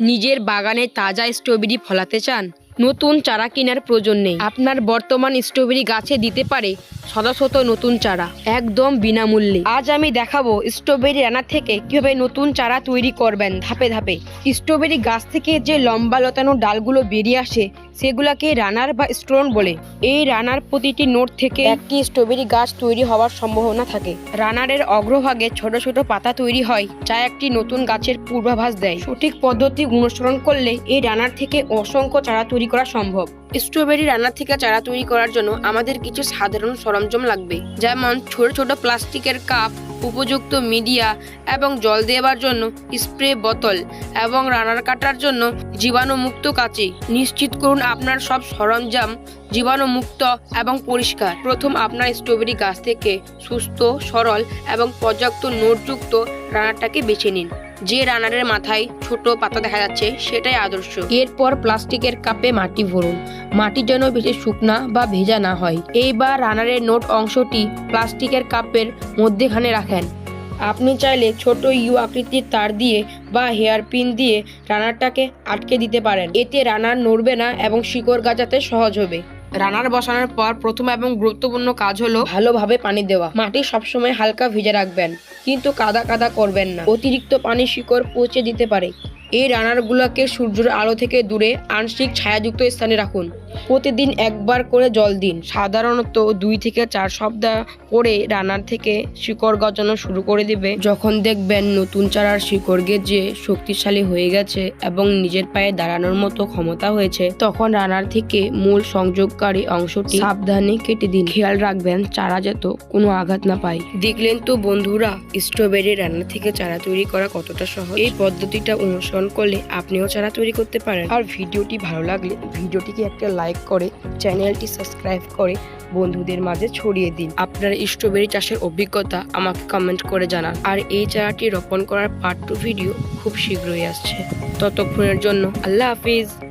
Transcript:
নিজের বাগানে তাজা স্ট্রবেরি ফলাতে চান? নতুন চারা কেনার প্রয়োজন নেই। আপনার বর্তমান স্ট্রবেরি গাছে দিতে পারে শত নতুন চারা, একদম বিনামূল্যে। আজ আমি দেখাবো স্ট্রবেরি রান্না থেকে কীভাবে নতুন চারা তৈরি করবেন ধাপে ধাপে। স্ট্রবেরি গাছ থেকে যে লম্বা লতানো ডালগুলো বেরিয়ে আসে, সেগুলোকে রানার বা স্টোন বলে। এই রানার প্রতিটি নোট থেকে একটি স্ট্রবেরি গাছ তৈরি হওয়ার সম্ভাবনা থাকে। রানারের অগ্রভাগে ছোট ছোট পাতা তৈরি হয়, যা একটি নতুন গাছের পূর্বাভাস দেয়। সঠিক পদ্ধতি অনুসরণ করলে এই রানার থেকে অসংখ্য চারা তৈরি করা সম্ভব। স্ট্রবেরি রান্না থেকে চারা তৈরি করার জন্য আমাদের কিছু সাধারণ সরঞ্জাম লাগবে। যেমন ছোট ছোট প্লাস্টিকের কাপ, উপযুক্ত মিডিয়া এবং জল দেওয়ার জন্য স্প্রে বোতল এবং রান্নার কাটার জন্য জীবাণুমুক্ত কাঁচি। নিশ্চিত করুন আপনার সব সরঞ্জাম জীবাণুমুক্ত এবং পরিষ্কার। প্রথম আপনার স্ট্রবেরি গাছ থেকে সুস্থ, সরল এবং পর্যাপ্ত নোটযুক্ত রানারটাকে বেছে নিন। যে রানারের মাথায় ছোট পাতা দেখা যাচ্ছে, সেটাই আদর্শ। এরপর প্লাস্টিকের কাপে মাটি ভরুন। মাটি যেন বেশি শুকনা বা ভেজা না হয়। এইবার রানারের নোট অংশটি প্লাস্টিকের কাপের মধ্যেখানে রাখেন। আপনি চাইলে ছোট ইউ আকৃতির তার দিয়ে বা হেয়ার পিন দিয়ে রানারটাকে আটকে দিতে পারেন। এতে রানার নড়বে না এবং শিকড় গাছাতে সহজ হবে। রানার বসানোর পর প্রথম এবং গুরুত্বপূর্ণ কাজ হলো ভালোভাবে পানি দেওয়া। মাটি সবসময় হালকা ভিজে রাখবেন, কিন্তু কাদা কাদা করবেন না। অতিরিক্ত পানি শিকড় পচে দিতে পারে। এই রানারগুলোকে সূর্যের আলো থেকে দূরে আংশিক ছায়াযুক্ত স্থানে রাখুন। প্রতিদিন একবার করে জল দিন। সাধারণত দুই থেকে চার সপ্তাহ পরে রানার থেকে শিকড় গজানো শুরু করে দিবে। যখন দেখবেন নতুন চারার শিকড় গেজে শক্তিশালী হয়ে গেছে এবং নিজের পায়ে দাঁড়ানোর মতো ক্ষমতা হয়েছে, তখন রানার থেকে মূল সংযোগকারী অংশটি সাবধানে কেটে দিন। খেয়াল রাখবেন, চারা যেত কোনো আঘাত না পায়। দেখলেন তো বন্ধুরা, স্ট্রবেরি রান্না থেকে চারা তৈরি করা কতটা সহজ? এই পদ্ধতিটা অনুসরণ করলে আপনিও চারা তৈরি করতে পারেন। আর ভিডিওটি ভালো লাগলে ভিডিওটিকে একটা লাইক করে চ্যানেলটি সাবস্ক্রাইব করে বন্ধুদের মাঝে ছড়িয়ে দিন। আপনার স্ট্রবেরি চাষের অভিজ্ঞতা আমাকে কমেন্ট করে জানান। আর এই চারাটি রোপণ করার পার্ট টু ভিডিও খুব শীঘ্রই আসছে। ততক্ষণের জন্য আল্লাহ হাফিজ।